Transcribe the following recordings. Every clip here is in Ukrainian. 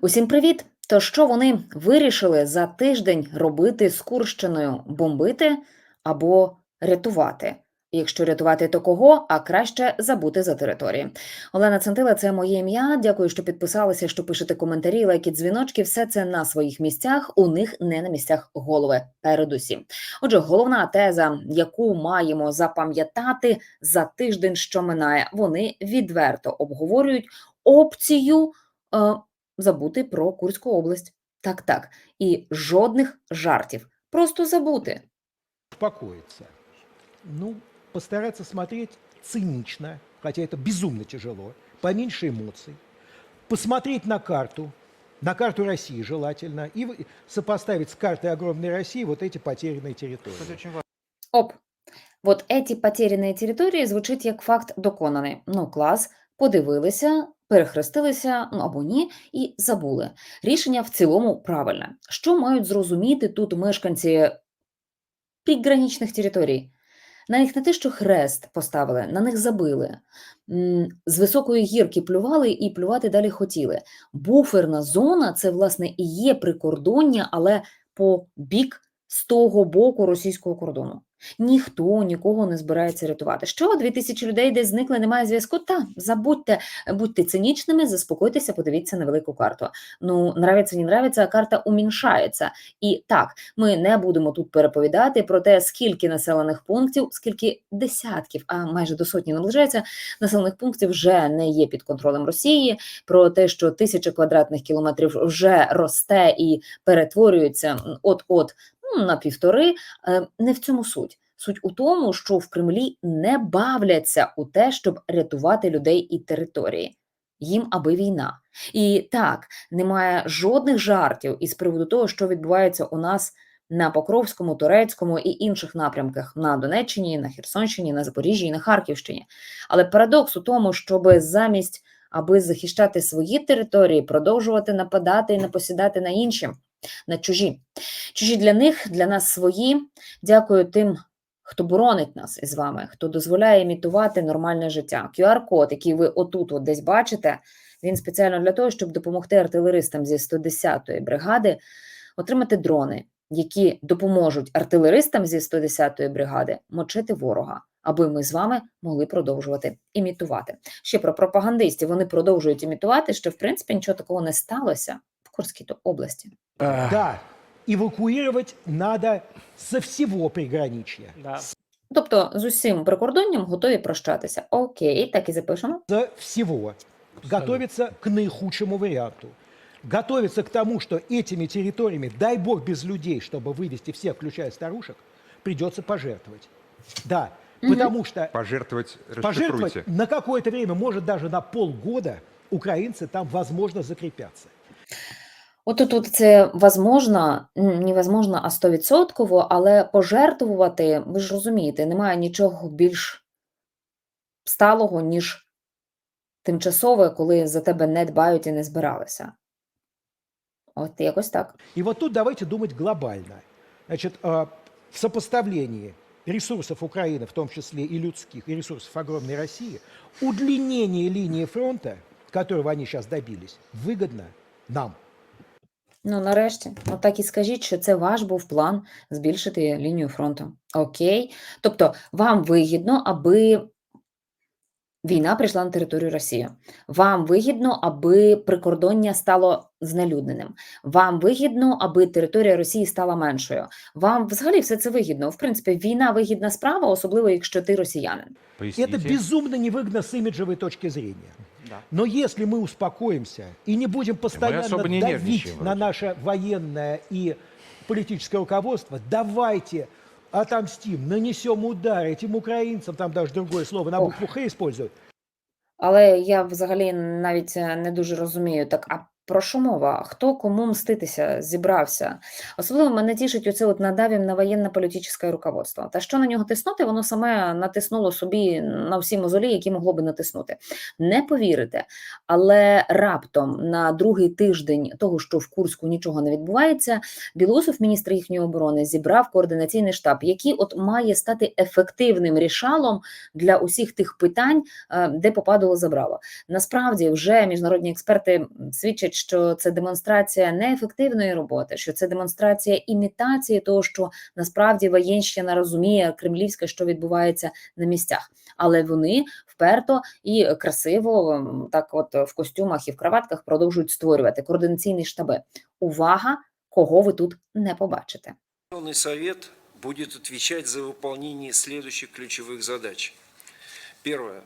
Усім привіт! То що вони вирішили за тиждень робити з Курщиною бомбити або рятувати? Якщо рятувати, то кого, а краще забути за території. Олена Центила, це моє ім'я. Дякую, що підписалися, що пишете коментарі, лайки, дзвіночки. Все це на своїх місцях. У них не на місцях голови. Передусім. Отже, головна теза, яку маємо запам'ятати за тиждень, що минає, вони відверто обговорюють опцію Е, забути про Курську область. Так, так. І жодних жартів. Просто забути. успокоиться. Ну, постараться смотреть цинично, хотя это безумно тяжело, поменьше эмоций. Посмотреть на карту, на карту России желательно, и вы- сопоставить с картой огромной России вот эти потерянные территории. Кстати, очень важно. Оп. Вот эти потеряні території звучить як факт доконаний. Ну, клас, подивилися, перехрестилися, ну або ні, і забули. Рішення в цілому правильне. Що мають зрозуміти тут мешканці приграничних територій? На них не те, що хрест поставили, на них забили. З високої гірки плювали і плювати далі хотіли. Буферна зона це, власне, і є прикордоння, але по бік з того боку російського кордону. Ніхто нікого не збирається рятувати. Що дві тисячі людей десь зникли, немає зв'язку? Та забудьте, будьте цинічними, заспокойтеся, подивіться на велику карту. Ну, нравиться, не нравиться, карта уміншається. І так, ми не будемо тут переповідати про те, скільки населених пунктів, скільки десятків, а майже до сотні наближається населених пунктів вже не є під контролем Росії. Про те, що тисяча квадратних кілометрів вже росте і перетворюється от-от ну, на півтори. Е, Не в цьому суть. Суть у тому, що в Кремлі не бавляться у те, щоб рятувати людей і території. Їм аби війна. І так, немає жодних жартів із приводу того, що відбувається у нас на Покровському, Турецькому і інших напрямках на Донеччині, на Херсонщині, на Запоріжжі і на Харківщині. Але парадокс у тому, щоб замість аби захищати свої території, продовжувати нападати і напосідати на інші, на чужі. Чужі для них, для нас свої. Дякую тим, хто боронить нас із вами, хто дозволяє імітувати нормальне життя. QR-код, який ви отут от десь бачите, він спеціально для того, щоб допомогти артилеристам зі 110-ї бригади отримати дрони, які допоможуть артилеристам зі 110-ї бригади мочити ворога, аби ми з вами могли продовжувати імітувати. Ще про пропагандистів вони продовжують імітувати, що в принципі нічого такого не сталося в Курській то- області. Да, эвакуировать надо со всего приграничья. Да. Тобто з усім прикордонням готові прощатися. Окей, так і запишемо. Со всего. Готовиться к наихудшему варианту. Готовиться к тому, что этими территориями, дай бог без людей, чтобы вывести всех, включая старушек, придется пожертвовать. Да, потому что Пожертвовать, пожертвовать расшифруйте. на какое-то время, может даже на полгода, украинцы там, возможно, закрепятся. От тут це возможно, м, невозможно, а стовідсотково, але пожертвувати, ви ж розумієте, немає нічого більш сталого, ніж тимчасове, коли за тебе не дбають і не збиралися. От якось так. И вот тут давайте думать глобально. Значит, э, в сопоставлении ресурсов Украины, в том числе и людских, и ресурсов огромной России, удлинение линии фронта, которого они сейчас добились, выгодно нам. Ну, нарешті, отак і скажіть, що це ваш був план збільшити лінію фронту. Окей. Тобто, вам вигідно, аби війна прийшла на територію Росії. Вам вигідно, аби прикордоння стало знелюдненим. Вам вигідно, аби територія Росії стала меншою. Вам взагалі все це вигідно. В принципі, війна вигідна справа, особливо якщо ти росіянин. Это Поясните. безумно невыгодно с имиджевой точки зрения. Да. Но если мы успокоимся и не будем постоянно особо не давить нервничаем на вроде. наше военное и политическое руководство, давайте отомстим, нанесем удар этим украинцам, там даже другое слово на Ох. букву Х используют, Але я взагалі навіть е, не дуже розумію, так а про що мова? Хто кому мститися зібрався? Особливо мене тішить оце от надавім на воєнно-політичне руководство. Та що на нього тиснути, воно саме натиснуло собі на всі мозолі, які могло би натиснути. Не повірите, але раптом на другий тиждень того, що в Курську нічого не відбувається, Білоусов, міністр їхньої оборони, зібрав координаційний штаб, який от має стати ефективним рішалом для усіх тих питань, е, де попадало забрало. Насправді вже міжнародні експерти свідчать, що це демонстрація неефективної роботи, що це демонстрація імітації того, що насправді воєнщина розуміє кремлівська, що відбувається на місцях. Але вони вперто і красиво, м, так от в костюмах і в краватках продовжують створювати координаційні штаби. Увага, кого ви тут не побачите. Верховный Совет будет отвечать за выполнение следующих ключевых задач. Первое.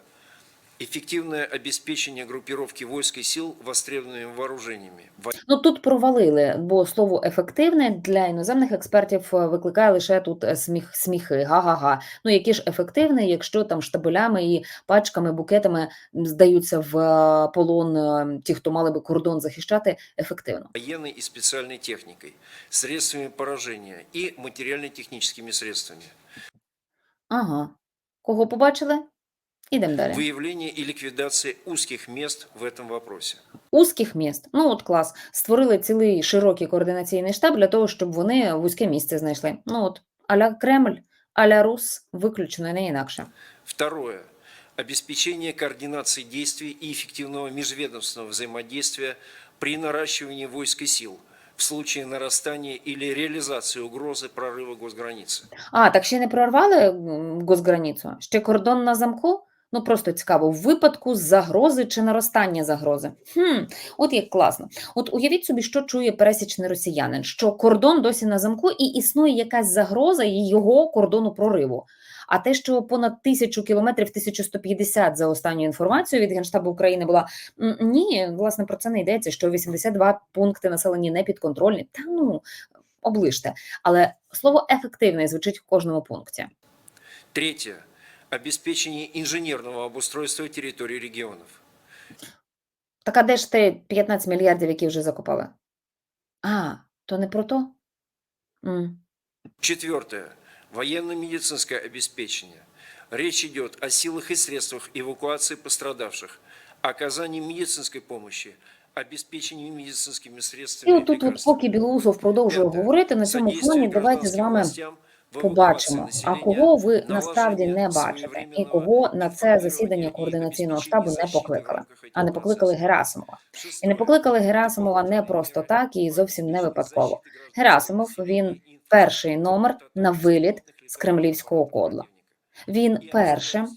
Эффективное обеспечение группировки войск и сил востребованными вооружениями. Во- Ну тут провалили, бо слово ефективне для іноземних експертів е, викликає лише тут е, сміх, сміхи. Га-га-га. Ну які ж ефективне, якщо там штабелями і пачками, букетами здаються в е, полон ті, хто мали би кордон захищати, ефективно. военной и специальной техникой, средствами поражения и материально-техническими средствами. Ага. Кого побачили? Ідемо далі. Выявление и ликвидация узких мест в этом вопросе. Узких міст. Ну от клас. Створили цілий широкий координаційний штаб для того, щоб вони вузьке місце знайшли. Ну от аля Кремль, аля Рус, виключено і не інакше. Второе. Обеспечение координации действий и эффективного межведомственного взаимодействия при наращивании войск и сил в случае нарастания или реализации угрозы прорыва госграницы. А, так ще не прорвали м, госграницю? Ще кордон на замку? Ну просто цікаво, в випадку загрози чи наростання загрози. Хм, от як класно. От уявіть собі, що чує пересічний росіянин, що кордон досі на замку і існує якась загроза його кордону прориву. А те, що понад тисячу кілометрів, 1150 за останньою інформацією від Генштабу України була ні, власне про це не йдеться. Що 82 пункти населені не підконтрольні. Та ну оближте. Але слово ефективне звучить в кожному пункті. Третье. Обеспечение инженерного обустройства территорий регионов. Так а де ж те 15 мільярдів, які вже закопали? А, то не про то? М. Четвертое. Военно-медицинское обеспечение. Речь идет о силах и средствах эвакуации пострадавших, оказании медицинской помощи, обеспечении медицинскими І средствами отут, от, лекарствами. поки Білоусов продовжує говорити, на цьому фоні давайте з вами побачимо, эвакуации а населения, кого ви насправді наложение не бачите, і своевременного кого на це информирования засідання и координаційного обеспечения штабу не защиты в покликали, рамках этих а не покликали процессов. Герасимова. І Шестое. не покликали Герасимова не просто так і зовсім не випадково. Герасимов він перший номер на виліт з кремлівського кодла. Він першим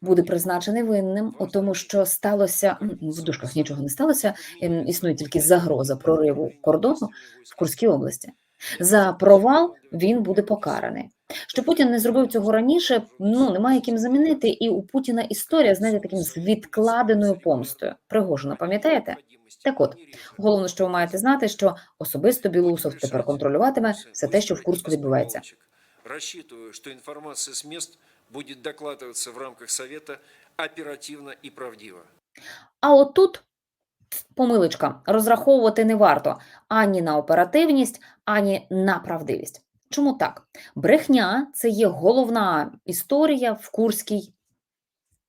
буде призначений винним у тому, що сталося м, в дужках нічого не сталося. ем, Існує тільки загроза прориву кордону в Курській області. За провал він буде покараний. Що Путін не зробив цього раніше, ну немає ким замінити. І у Путіна історія знаєте таким з відкладеною помстою. Пригожина, пам'ятаєте? Так от, головне, що ви маєте знати, що особисто Білоусов тепер контролюватиме все те, що в Курську відбувається. Рассчитываю, что информация с мест будет докладываться в рамках Совета оперативно и правдиво. А отут помилочка розраховувати не варто ані на оперативність, ані на правдивість. Чому так? Брехня це є головна історія в Курській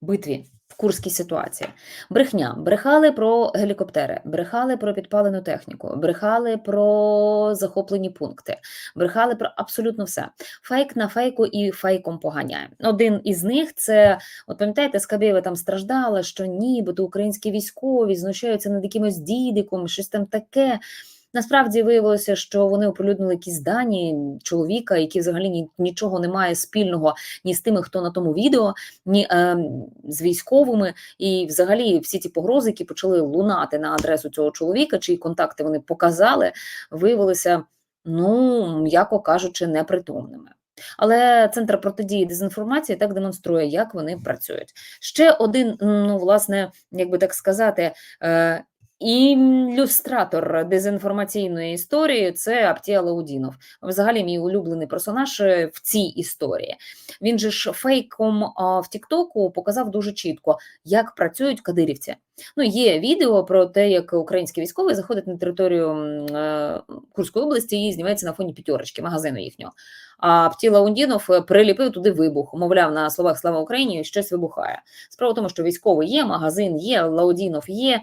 битві, Курській ситуації. Брехня. Брехали про гелікоптери, брехали про підпалену техніку, брехали про захоплені пункти, брехали про абсолютно все. Фейк на фейку і фейком поганяє. Один із них це От пам'ятаєте, Скабєва там страждала, що нібито українські військові знущаються над якимось дідиком, щось там таке. Насправді виявилося, що вони оприлюднили якісь дані чоловіка, який взагалі нічого не має спільного ні з тими, хто на тому відео, ні е, з військовими. І взагалі всі ці погрози, які почали лунати на адресу цього чоловіка, чиї контакти вони показали, виявилися, ну м'яко кажучи, непритомними. Але центр протидії дезінформації так демонструє, як вони працюють. Ще один, ну власне, як би так сказати, е, ілюстратор дезінформаційної історії це Аптія Лаудінов. Взагалі, мій улюблений персонаж е, в цій історії. Він же ж фейком в Тіктоку показав дуже чітко, як працюють кадирівці. Ну, є відео про те, як український військовий заходить на територію е, Курської області і знімається на фоні п'ятерочки, магазину їхнього. А Птіла Ундінов е, приліпив туди вибух, мовляв, на словах Слава Україні щось вибухає. Справа в тому, що військовий є, магазин є, Лаудінов є,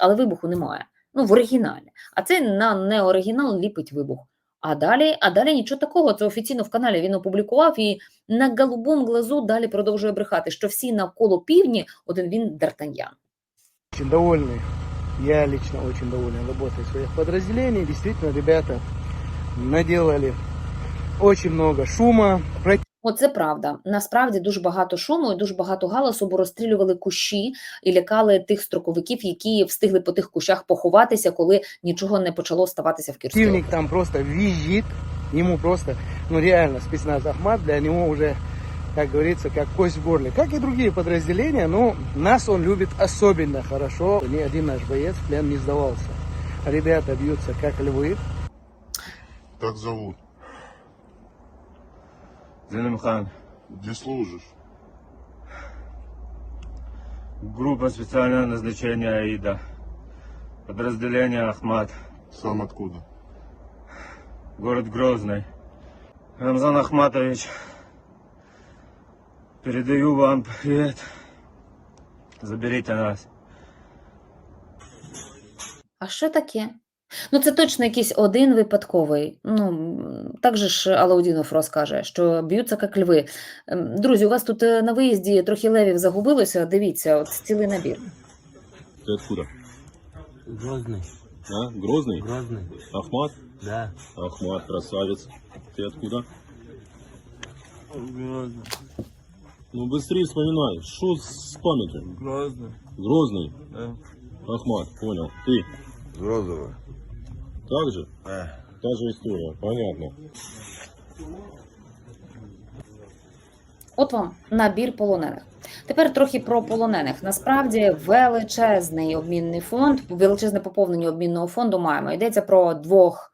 але вибуху немає. Ну, в оригіналі. А це на неоригінал ліпить вибух. А далі, а далі нічого такого. Це офіційно в каналі він опублікував і на голубому глазу далі продовжує брехати, що всі навколо півдні, один він Д'Артаньян. довольны Я лично очень доволен работой своих подразделений. Действительно, ребята наделали очень много шума. Оце правда. Насправді дуже багато шуму і дуже багато галасу, бо розстрілювали кущі і лякали тих строковиків, які встигли по тих кущах поховатися, коли нічого не почало ставатися в Кірській Противник там просто визжит. Ему просто, ну реально, спецназ Ахмат для него уже, как говорится, как кость в горле. Как и другие подразделения, но нас он любит особенно хорошо. Ни один наш боец в плен не сдавался. Ребята бьются как львы. Как зовут? Зелимхан. Где служишь? Группа специального назначения АИДа. Подразделение Ахмат. Сам откуда? Город Грозный. Рамзан Ахматович. Передаю вам привет. Заберите нас. А що таке? Ну, це точно якийсь один випадковий. Ну, м, так же ж Алаудінов розкаже, що б'ються як льви. Ем, Друзі, у вас тут е, на виїзді трохи левів загубилося. Дивіться, от цілий набір. Ты откуда? Грозный, А? Грозный? Грозный, Ахмат? да. Ахмат, красавец. Ты откуда? Грозный, Ну быстрее вспоминай. Что с памятью? Грозный, Грозный? да. Ахмат, понял. Ты? Грозово. Так же? Та же история, понятно. От вам набір полонених. Тепер трохи про полонених. Насправді величезний обмінний фонд, величезне поповнення обмінного фонду маємо. Йдеться про двох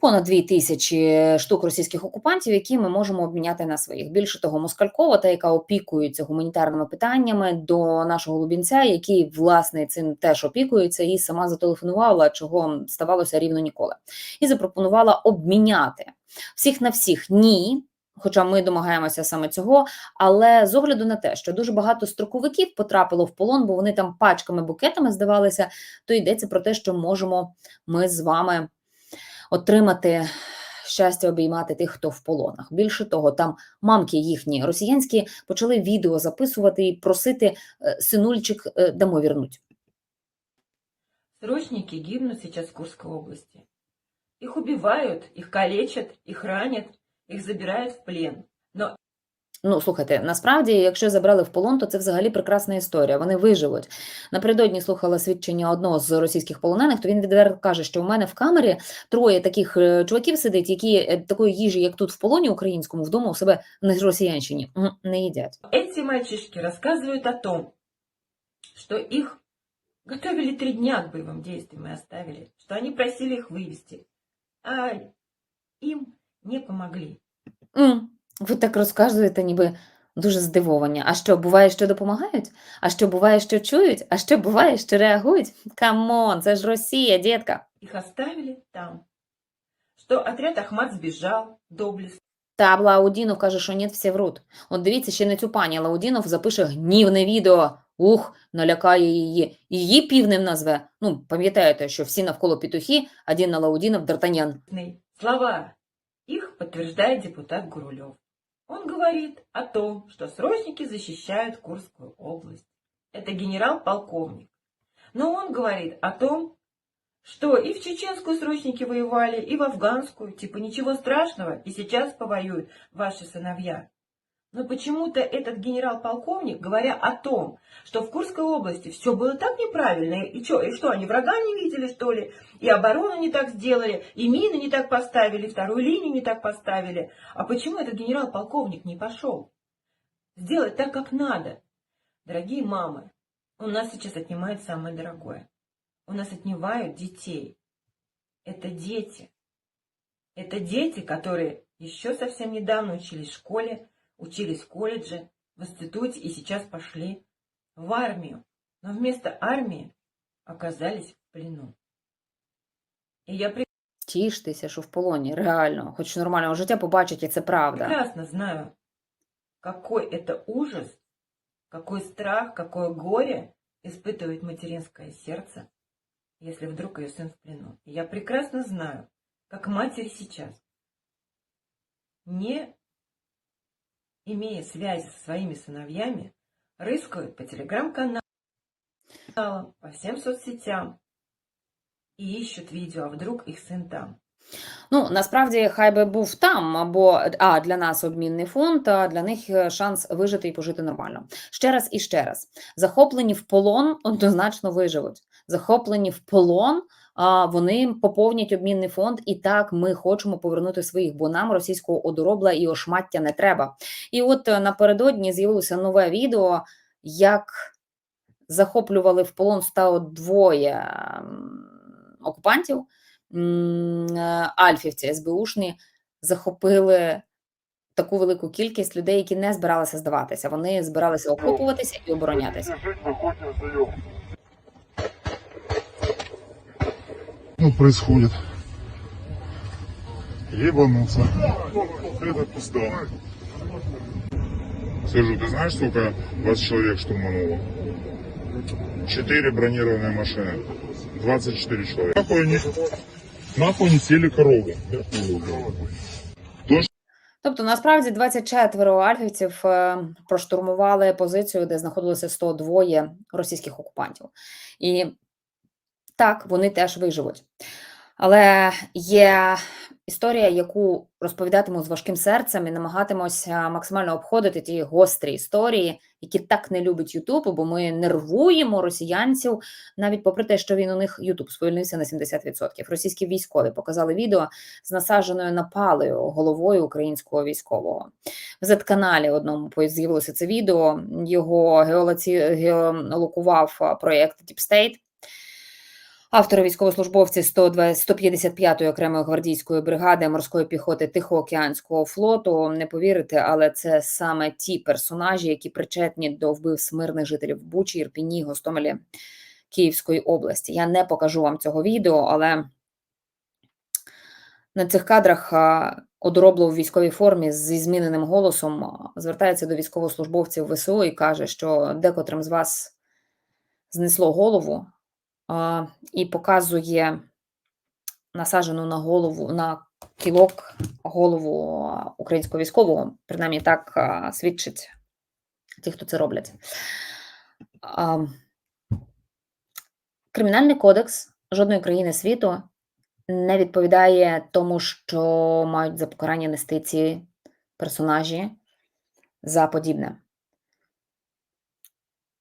понад дві тисячі штук російських окупантів, які ми можемо обміняти на своїх. Більше того, Москалькова, та яка опікується гуманітарними питаннями до нашого Лубінця, який власне цим теж опікується, і сама зателефонувала, чого ставалося рівно ніколи, і запропонувала обміняти всіх на всіх. Ні. Хоча ми домагаємося саме цього, але з огляду на те, що дуже багато строковиків потрапило в полон, бо вони там пачками букетами здавалися, то йдеться про те, що можемо ми з вами отримати щастя обіймати тих, хто в полонах. Більше того, там мамки їхні росіянські почали відео записувати і просити е, синульчик е, дамо вернуть. Срочники гибнут сейчас в Курской области. Их убивают, их калечат, их ранят, их забирают в плен. Но Ну, слухайте, насправді, якщо забрали в полон, то це взагалі прекрасна історія. Вони виживуть. Напередодні слухала свідчення одного з російських полонених, то він відверто каже, що у мене в камері троє таких е, чуваків сидить, які е, такої їжі, як тут в полоні українському, вдома у себе на росіянщині м, не їдять. эти мальчишки рассказывают о том, что их готовили три дня к боевым действиям и оставили, что они просили их вывести, а им не помогли. М, Ви так розказуєте, ніби дуже здивовані. А що, буває, що допомагають? А що буває, що чують? А що буває, що реагують? Камон, це ж Росія, дітка. Их оставили там. Что отряд Ахмат сбежал доблестно. Та Лаудінов каже, що ні, всі врут. От дивіться, ще на цю пані Лаудінов запише гнівне відео. Ух, налякає її. Її півнем назве. Ну, пам'ятаєте, що всі навколо петухи, один на Лаудінов Д'Артаньян. Слова их подтверждает депутат Гурулев. Он говорит о том, что срочники защищают Курскую область. Это генерал-полковник. Но он говорит о том, что и в чеченскую срочники воевали, и в афганскую. Типа ничего страшного, и сейчас повоюют ваши сыновья. Но почему-то этот генерал-полковник, говоря о том, что в Курской области все было так неправильно, и что, и что, они врага не видели, что ли? И оборону не так сделали, и мины не так поставили, вторую линию не так поставили. А почему этот генерал-полковник не пошел? Сделать так, как надо. Дорогие мамы, у нас сейчас отнимают самое дорогое. У нас отнимают детей. Это дети. Это дети, которые еще совсем недавно учились в школе, учились в колледже, в институте и сейчас пошли в армию. Но вместо армии оказались в плену. И я Тіштеся, що в полоні, реально, хоч нормального життя побачить, і це правда. прекрасно знаю, какой это ужас, какой страх, какое горе испытывает материнское сердце, если вдруг ее сын в плену. И я прекрасно знаю, как матери сейчас, не имея связи со своими сыновьями, рыскают по телеграм-каналам, по всем соцсетям и ищут видео, а вдруг их сын там. Ну, насправді, хай би був там, або а для нас обмінний фонд, а для них е, шанс вижити і пожити нормально. Ще раз і ще раз. Захоплені в полон однозначно виживуть. Захоплені в полон. вони поповнять обмінний фонд, і так ми хочемо повернути своїх, бо нам російського одоробла і ошмаття не треба. І от е, напередодні з'явилося нове відео, як захоплювали в полон стало двоє окупантів. Е, Альфівці СБУшні захопили таку велику кількість людей, які не збиралися здаватися. Вони збиралися окопуватися і оборонятися. Ну, происходит. Ебануться. Это пизда. Скажу, ты знаешь, сколько вас человек штурмануло? Четыре бронированные машины. 24 человека. Нахуй они, нахуй они сели корову. Тобто, насправді 24 альфівців е, проштурмували позицію, де знаходилося 102 російських окупантів. І так, вони теж виживуть. Але є історія, яку розповідатиму з важким серцем і намагатимуся максимально обходити ті гострі історії, які так не любить Ютуб, бо ми нервуємо росіянців, навіть попри те, що він у них Ютуб сповільнився на 70%. Російські військові показали відео з насадженою напалею головою українського військового. В Z-каналі одному з'явилося це відео. Його геолоці... геолокував а, проєкт Deep State. Автори військовослужбовці 102 155-ї окремої гвардійської бригади морської піхоти Тихоокеанського флоту. Не повірите, але це саме ті персонажі, які причетні до вбивств мирних жителів Бучі, Ірпіні, Гостомелі Київської області. Я не покажу вам цього відео, але на цих кадрах одоробло в військовій формі зі зміненим голосом звертається до військовослужбовців ВСУ і каже, що декотрим з вас знесло голову і показує насаджену на голову на кілок голову українського військового. Принаймні так свідчить ті, хто це роблять. Кримінальний кодекс жодної країни світу не відповідає тому, що мають за покарання нести ці персонажі за подібне.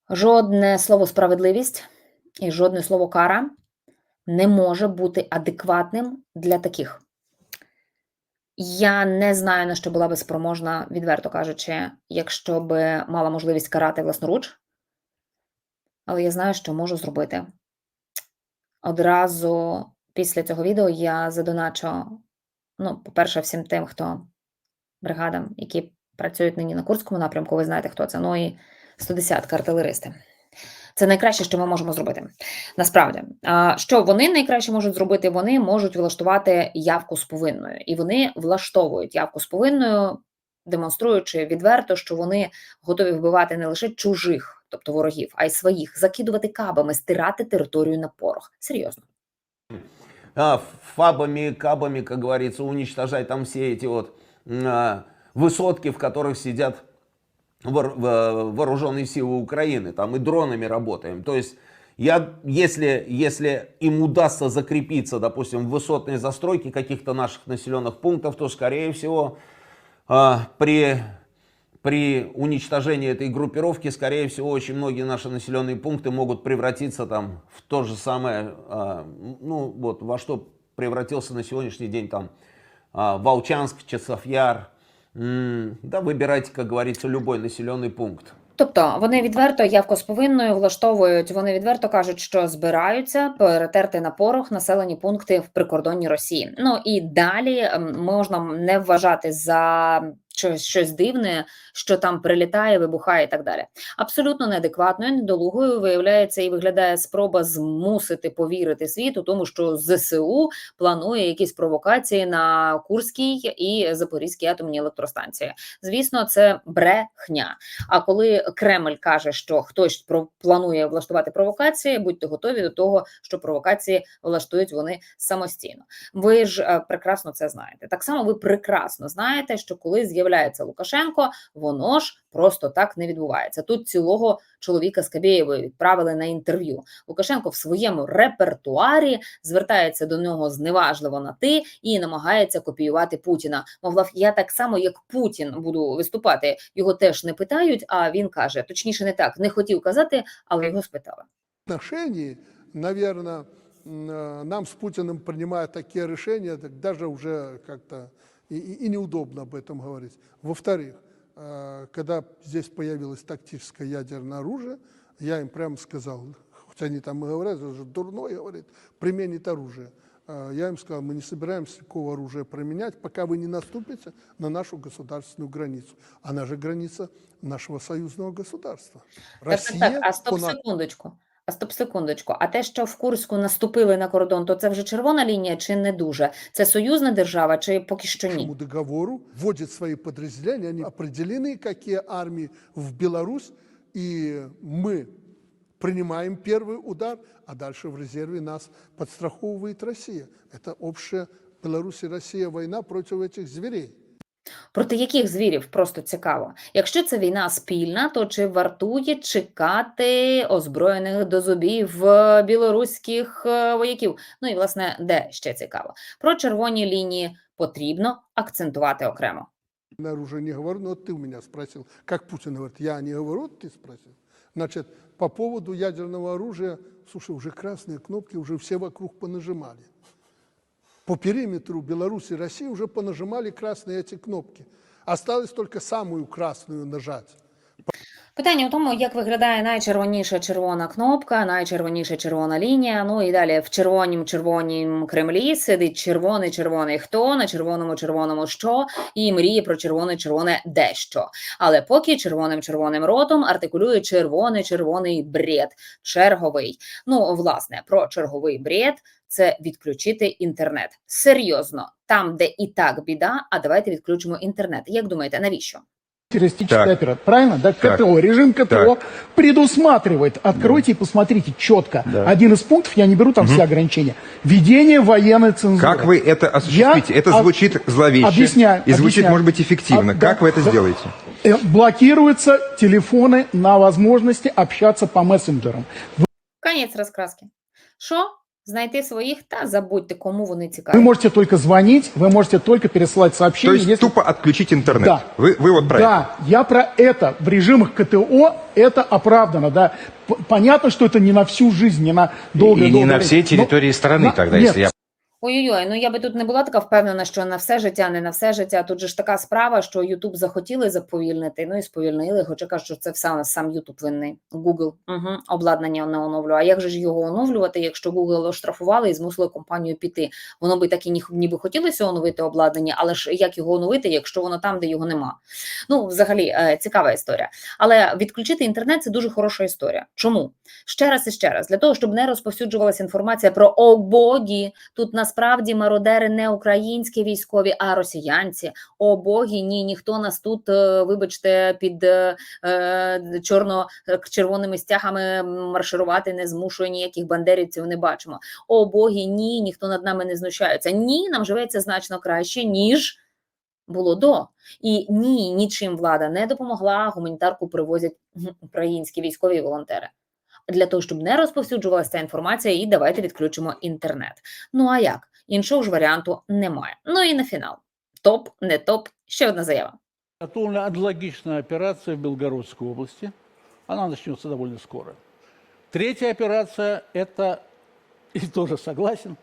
Жодне слово справедливість і жодне слово кара не може бути адекватним для таких. Я не знаю, на що була би спроможна, відверто кажучи, якщо би мала можливість карати власноруч, але я знаю, що можу зробити. Одразу після цього відео я задоначу, ну, по-перше, всім тим, хто бригадам, які працюють нині на Курському напрямку, ви знаєте, хто це. Ну і 110 артилеристи. Це найкраще, що ми можемо зробити. Насправді, А, що вони найкраще можуть зробити? Вони можуть влаштувати явку з повинною, і вони влаштовують явку з повинною, демонструючи відверто, що вони готові вбивати не лише чужих, тобто ворогів, а й своїх, закидувати кабами, стирати територію на порох. Серйозно. а, фабами, кабами, как говорится, уничтожать там все эти вот м, а, высотки, в которых сидят вор- в- Вооруженные силы Украины, там и дронами работаем. То есть я, если, если им удастся закрепиться, допустим, в высотной застройке каких-то наших населенных пунктов, то, скорее всего, а, при, при уничтожении этой группировки, скорее всего, очень многие наши населенные пункты могут превратиться там в то же самое, а, ну вот во что превратился на сегодняшний день там а, Волчанск, Часовьяр. Да, вибирайте, як говориться, любой населений пункт. Тобто вони відверто явко з повинною влаштовують. Вони відверто кажуть, що збираються перетерти на порох населені пункти в прикордонні Росії. Ну і далі ем, можна не вважати за щось, щось дивне, що там прилітає, вибухає і так далі. Абсолютно неадекватною, недолугою виявляється і виглядає спроба змусити повірити світу, тому що ЗСУ планує якісь провокації на Курській і Запорізькій атомній електростанції. Звісно, це брехня. А коли Кремль каже, що хтось планує влаштувати провокації, будьте готові до того, що провокації влаштують вони самостійно. Ви ж е, прекрасно це знаєте. Так само ви прекрасно знаєте, що коли з'являється з'являється Лукашенко, воно ж просто так не відбувається. Тут цілого чоловіка з Кабєєвою відправили на інтерв'ю. Лукашенко в своєму репертуарі звертається до нього зневажливо на ти і намагається копіювати Путіна. Мовляв, я так само, як Путін, буду виступати. Його теж не питають. А він каже, точніше, не так, не хотів казати, але його спитали. отношении, наверное, нам с Путиным принимая такие решения, так даже уже как-то и, и- и неудобно об этом говорить. Во-вторых, э, когда здесь появилось тактическое ядерное оружие, я им прямо сказал, хоть они там и говорят, это же дурной, говорит, применит оружие. Э, Я им сказал, мы не собираемся такого оружия применять, пока вы не наступите на нашу государственную границу. Она же граница нашего союзного государства. Так, так, так. А стоп секундочку. А стоп секундочку. А те, що в Курську наступили на кордон, то це вже червона лінія чи не дуже? Це союзна держава, чи поки що ні? нашему договору вводят свои подразделения, они определены, какие армии в Беларусь, и мы принимаем первый удар, а дальше в резерве нас подстраховывает Россия. Это общая Беларусь и Россия война против этих зверей. Проти яких звірів просто цікаво. Якщо це війна спільна, то чи вартує чекати озброєних до зубів е, білоруських е, вояків? Ну і власне, де ще цікаво? Про червоні лінії потрібно акцентувати окремо. На оружие не говорю, но вот ты у меня спросил, как Путин говорит, я не говорю, вот ты спросил. Значит, по поводу ядерного оружия, слушай, уже красные кнопки уже все вокруг понажимали. По периметру Беларуси и России уже понажимали красные эти кнопки. Осталось только самую красную нажать. Питання у тому, як виглядає найчервоніша червона кнопка, найчервоніша червона лінія. Ну і далі в червонім червонім Кремлі сидить червоний червоний хто на червоному червоному що і мріє про червоне червоне дещо. Але поки червоним червоним ротом артикулює червоний червоний бред, черговий. Ну, власне, про черговий бред це відключити інтернет. Серйозно, там, де і так біда, а давайте відключимо інтернет. Як думаєте, навіщо? террористический Так. оператор, правильно? Да, Так. КТО, режим КТО Так. предусматривает, откройте и посмотрите четко. Да. Один из пунктов, я не беру там все ограничения, введение военной цензуры. Как вы это осуществите? Я это об- звучит зловеще объясняю, и звучит, объясняю. может быть, эффективно. А, да, как вы это да. сделаете? Э, Блокируются телефоны на возможности общаться по мессенджерам. Конець розкраски. Що? Знайти своїх та забудьте, кому вони Вы цікаві. можете только звонить, вы можете только пересылать То сообщения. есть если- тупо отключить интернет. Да. Вы, вы вот про это. Да, я про это. В режимах КТО это оправдано, да. П- Понятно, что это не на всю жизнь, не на долгое И не на всей территории страны тогда, если я Ой-ой-ой, ну я би тут не була така впевнена, що на все життя, не на все життя. Тут же ж така справа, що Ютуб захотіли заповільнити, ну і сповільнили, хоча кажуть, що це все сам Ютуб винний. Google угу, обладнання не оновлює. А як же ж його оновлювати, якщо Google оштрафували і змусили компанію піти? Воно би так і ніби хотілося оновити обладнання, але ж як його оновити, якщо воно там, де його нема? Ну, взагалі, е, цікава історія. Але відключити інтернет це дуже хороша історія. Чому? Ще раз і ще раз, для того, щоб не розповсюджувалася інформація про о богі, тут насправді мародери не українські військові, а росіянці. О богі, ні, ніхто нас тут, е, вибачте, під е, е, чорно-червоними стягами марширувати не змушує ніяких бандерівців. Не бачимо. О богі, ні, ніхто над нами не знущається. Ні, нам живеться значно краще, ніж було до. І ні, нічим влада не допомогла. Гуманітарку привозять українські військові волонтери Для того, щоб не розповсюджувалася ця інформація, і давайте відключимо інтернет. Ну а як? Іншого ж варіанту немає. Ну і на фінал. Топ, не топ. Ще одна заява. Готовлена аналогичная операция в Белгородской области. Она начнется довольно скоро. Третья операция – это, и тоже согласен,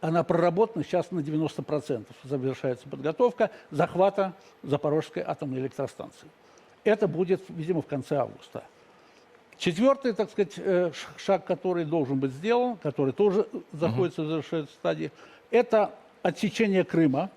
она проработана сейчас на 90%. Завершается подготовка захвата Запорожской атомной электростанции. Это будет, видимо, в конце августа. Четвертый, так сказать, э, ш- шаг, который должен быть сделан, который тоже заходится в завершающей стадии, это отсечение Крыма.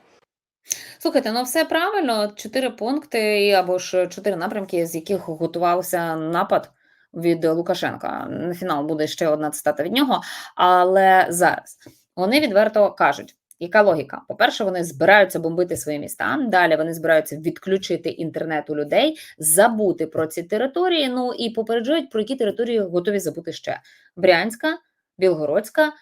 Слухайте, ну все правильно. Чотири пункти і- або ж чотири напрямки, з яких готувався напад від Лукашенка. На фінал буде ще одна цитата від нього. Але зараз вони відверто кажуть. Яка логіка? По-перше, вони збираються бомбити свої міста. Далі вони збираються відключити інтернет у людей, забути про ці території. Ну і попереджують, про які території готові забути ще: Брянська, Білгородська,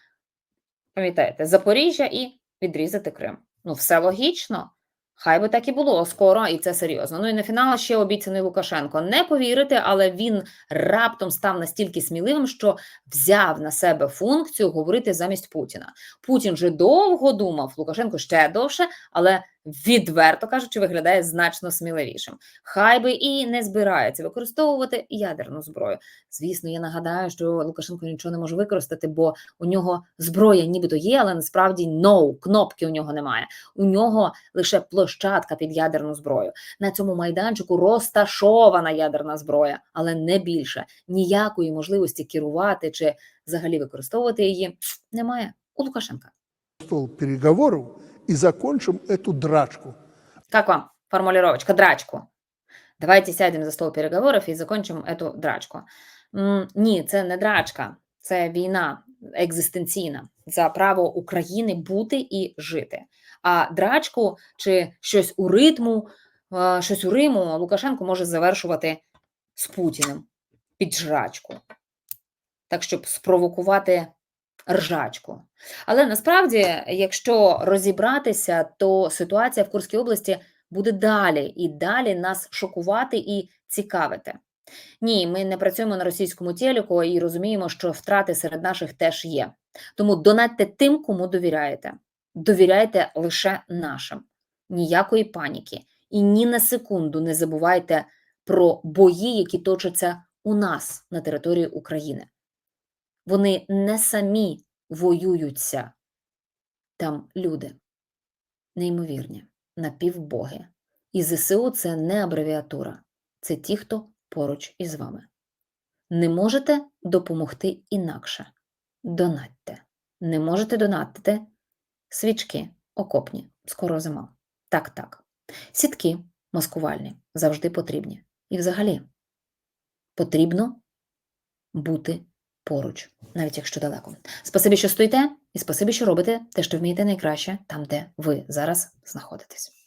пам'ятаєте, Запоріжжя і відрізати Крим. Ну, все логічно. Хай би так і було скоро, і це серйозно. Ну і на фінал ще обіцяний Лукашенко. Не повірите, але він раптом став настільки сміливим, що взяв на себе функцію говорити замість Путіна. Путін же довго думав, Лукашенко ще довше, але відверто кажучи, виглядає значно сміливішим. Хай би і не збирається використовувати ядерну зброю. Звісно, я нагадаю, що Лукашенко нічого не може використати, бо у нього зброя нібито є, але насправді no, кнопки у нього немає. У нього лише площадка під ядерну зброю. На цьому майданчику розташована ядерна зброя, але не більше. Ніякої можливості керувати чи взагалі використовувати її немає у Лукашенка. стол переговоров и закончим эту драчку. Как вам формулировочка драчку? Давайте сядемо за стол переговорів і закончимо эту драчку. Ні, це не драчка, це війна екзистенційна за право України бути і жити. А драчку чи щось у ритму, е, щось у Риму Лукашенко може завершувати з Путіним під жрачку. Так, щоб спровокувати ржачку. Але насправді, якщо розібратися, то ситуація в Курській області буде далі і далі нас шокувати і цікавити. Ні, ми не працюємо на російському телеку і розуміємо, що втрати серед наших теж є. Тому донатьте тим, кому довіряєте. Довіряйте лише нашим. Ніякої паніки. І ні на секунду не забувайте про бої, які точаться у нас на території України. Вони не самі воюються. Там люди неймовірні, напівбоги. І ЗСУ це не абревіатура, це ті, хто поруч із вами. Не можете допомогти інакше. Донатьте. Не можете донатити свічки окопні, скоро зима. Так, так. Сітки маскувальні завжди потрібні. І взагалі потрібно бути поруч, навіть якщо далеко. Спасибі, що стоїте, і спасибі, що робите те, що вмієте найкраще там, де ви зараз знаходитесь.